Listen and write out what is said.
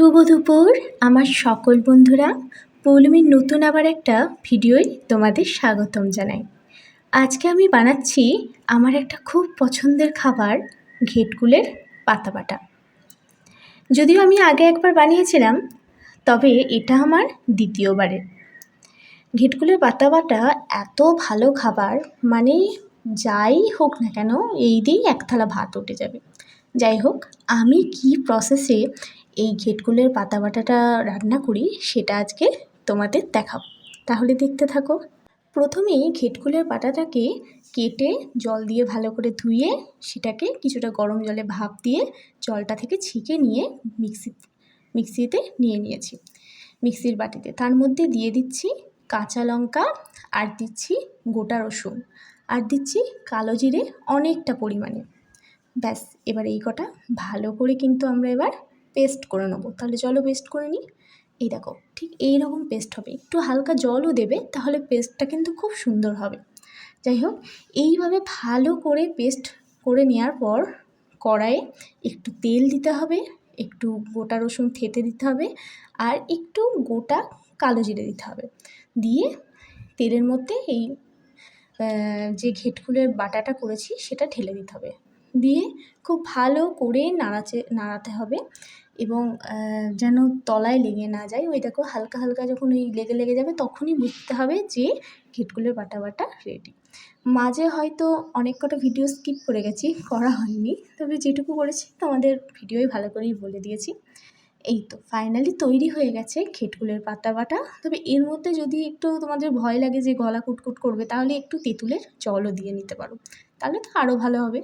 শুভ দুপুর, আমার সকল বন্ধুরা। পৌলমীর নতুন আবার একটা ভিডিওয় তোমাদের স্বাগতম জানাই। আজকে আমি বানাচ্ছি আমার একটা খুব পছন্দের খাবার, ঘেটকুলের পাতা বাটা যদিও আমি আগে একবার বানিয়েছিলাম, তবে এটা আমার দ্বিতীয়বারের। ঘেটকুলের পাতা বাটা এত ভালো খাবার মানে যাই হোক না কেন, এই দিয়েই এক থালা ভাত উঠে যাবে। যাই হোক, আমি কি প্রসেসে এই ঘেটকুলের পাতা বাটাটা রান্না করি, সেটা আজকে তোমাদের দেখাবো। তাহলে দেখতে থাকো। প্রথমেই ঘেটকুলের পাতাটাকে কেটে জল দিয়ে ভালো করে ধুয়ে, সেটাকে কিছুটা গরম জলে ভাপ দিয়ে জলটা থেকে ছেঁকে নিয়ে মিক্সি, মিক্সিতে নিয়ে নিয়েছি, মিক্সির বাটিতে। তার মধ্যে দিয়ে দিচ্ছি কাঁচা লঙ্কা, আর দিচ্ছি গোটা রসুন, আর দিচ্ছি কালো জিরে অনেকটা পরিমাণে। ব্যাস, এবার এই কটা ভালো করে কিন্তু আমরা এবার পেস্ট করে নেব। তাহলে জলও পেস্ট করে নিই। এই দেখো, ঠিক এই রকম পেস্ট হবে। একটু হালকা জলও দেবে, তাহলে পেস্টটা কিন্তু খুব সুন্দর হবে। যাই হোক, এইভাবে ভালো করে পেস্ট করে নেওয়ার পর কড়াইয়ে একটু তেল দিতে হবে, একটু গোটা রসুন থেতে দিতে হবে, আর একটু গোটা কালো জিরে দিতে হবে। দিয়ে তেলের মধ্যে এই যে ঘেটকুলের বাটাটা করেছি, সেটা ঢেলে দিতে হবে। দিয়ে খুব ভালো করে নাড়াচে, নাড়াতে হবে। এবং যেন তলায় লেগে না যায় ওই দেখো হালকা হালকা যখন ওই লেগে লেগে যাবে, তখনই বুঝতে হবে যে ঘেটকুলের বাটা বাটা রেডি মাঝে হয়তো অনেক কটা ভিডিও স্কিপ করে গেছি, করা হয়নি। তবে যেটুকু করেছি, তোমাদের ভিডিওই ভালো করেই বলে দিয়েছি। এই তো ফাইনালি তৈরি হয়ে গেছে খেটকুলের পাতা বাটা তবে এর মধ্যে যদি একটু তোমাদের ভয় লাগে যে গলা কুটকুট করবে, তাহলে একটু তেঁতুলের জলও দিয়ে নিতে পারো। তাহলে তো আরও ভালো হবে।